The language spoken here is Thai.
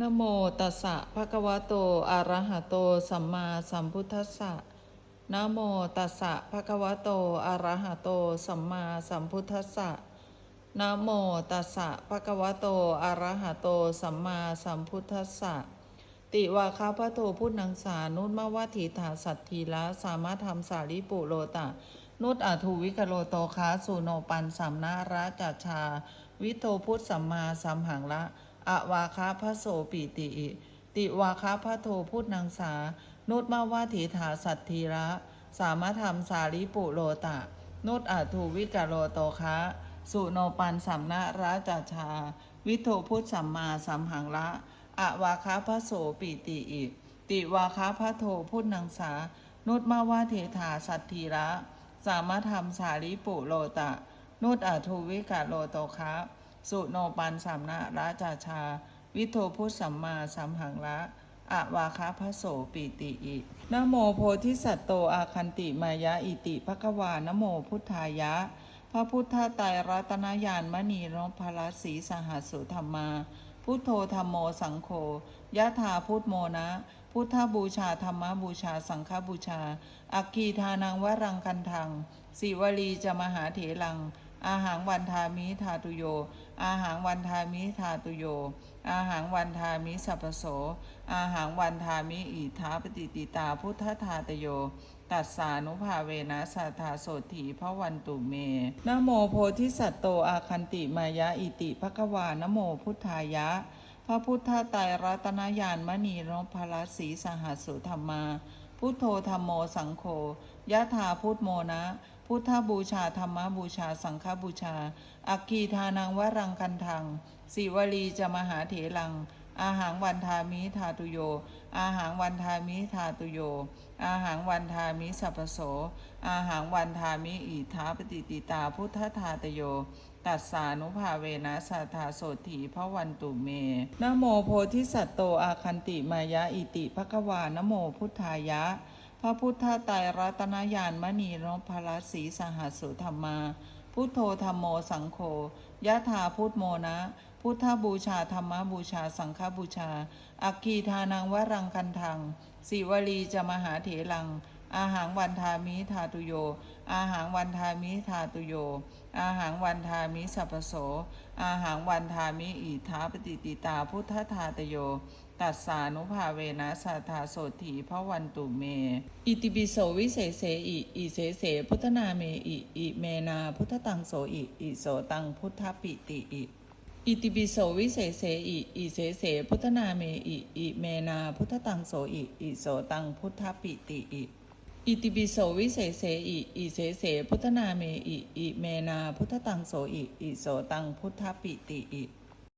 นะโมตัสสะภะคะวะโตอะระหะโตสัมมาสัมพุทธัสสะนะโมตัสสะภะคะวะโตอะระหะโตสัมมาสัมพุทธัสสะนะโมตัสสะภะคะวะโตอะระหะโตสัมมาสัมพุทธัสสะติวาคาพระโตพุทธังสานุตมวทีถาสัตทีละสามารถทำสาริปุโรตะ นุตอาทูวิกโลโตคาสุโนปันสัมนาระจัชา วิโตพุทธสัมมาสัมหังละ อวาคาพระโสปิติอิติวาคาพระโทพุทธังสา นุตมาวาถีถาสัตทีระ สามารถทำสาริปุโรตะ นุตอาทูวิกโลโตคาสุโนปันสัมนาระจัจชา วิโทพุทธสัมมาสัมหังละอวาคาพระโสปิติอิติวาคาพระโทพุทธังสา นุตมาวาเทถาสัตทีระ สามารถทำสาริปุโรตะ นุตอาทูวิกาโลโตคะ สุโนปันสัมนาราจาชา วิโทพุทธสัมมาสัมหังละอาวาคาพระโสปิติอินโมโพธิสัตโตอาคันติมายะอิติภควานโมพุทธายะ พระพุทธไตรรัตนญาณมณีนพรัสสีสหัสุธรรมา พุทโธธรรมโมสังโฆยะถาพุทโมนะ พุทธบูชาธรรมบูชาสังฆบูชา อักขีทานังวรังคันทังสิวลีจะมหาเถลัง อาหางวันทามิทาตุโย อาหางวันทามิทาตุโย อาหางวันทามิสัพโส อาหางวันทามิอิทาปฏิติตาพุทธทาตโย ตัสสานุภาเวนะสัทธาโสถีพระวันตุเมนโมโพธิสัตโตอาคันติมายะอิติภควานโมพุทธายะพระพุทธไตรรัตนญาณมณีนพรัสสีสหัสสุธรรมา พุทโธธรรมโมสังโฆยะถาพุทโมนะ พุทธบูชาธรรมบูชา สังฆบูชา อักขีทานังวรังคันทังสิวลีจะมหาเถลัง อาหางวันทามิทาตุโย อาหางวันทามิทาตุโย อาหางวันทามิสัพโส อาหางวันทามิอิทาปฏิติตาพุทธทาตโยตัสสานุภาเวนะสัทธาโสถีพระวันตุเมนะโมโพธิสัตโตอาคันติมายะอิติภควานโมพุทธายะ พระพุทธไตรรัตนญาณมณีนพรัสสีสหัสุธรรมา พุทโธธรรมโมสังโฆยะถาพุทโมนะ พุทธบูชาธรรมบูชาสังฆบูชา อักขีทานังวรังคันทังสิวลีจะมหาเถรัง อาหางวันทามิทาตุโย อาหางวันทามิทาตุโย อาหางวันทามิสัพโส อาหางวันทามิอิทาปฏิติตาพุทธทาตโย ตัสสานุภาเวนะสัทธาโสถีพระวันตุเม อิติปิโสวิเศษเสอิ อิเสเสพุทธนาเมอิ อิเมนาพุทธตังโสอิ อิโสตังพุทธปิติอิอิติปิโสวิเศษเสอิ อิเสเสพุทธนาเมอิ อิเมนาพุทธตังโสอิ อิโสตังพุทธปิติอิ อิติปิโสวิเศษเสอิอิเสเสพุทธนาเมอิอิเมนาพุทธตังโสอิอิโสตังพุทธปิติอิ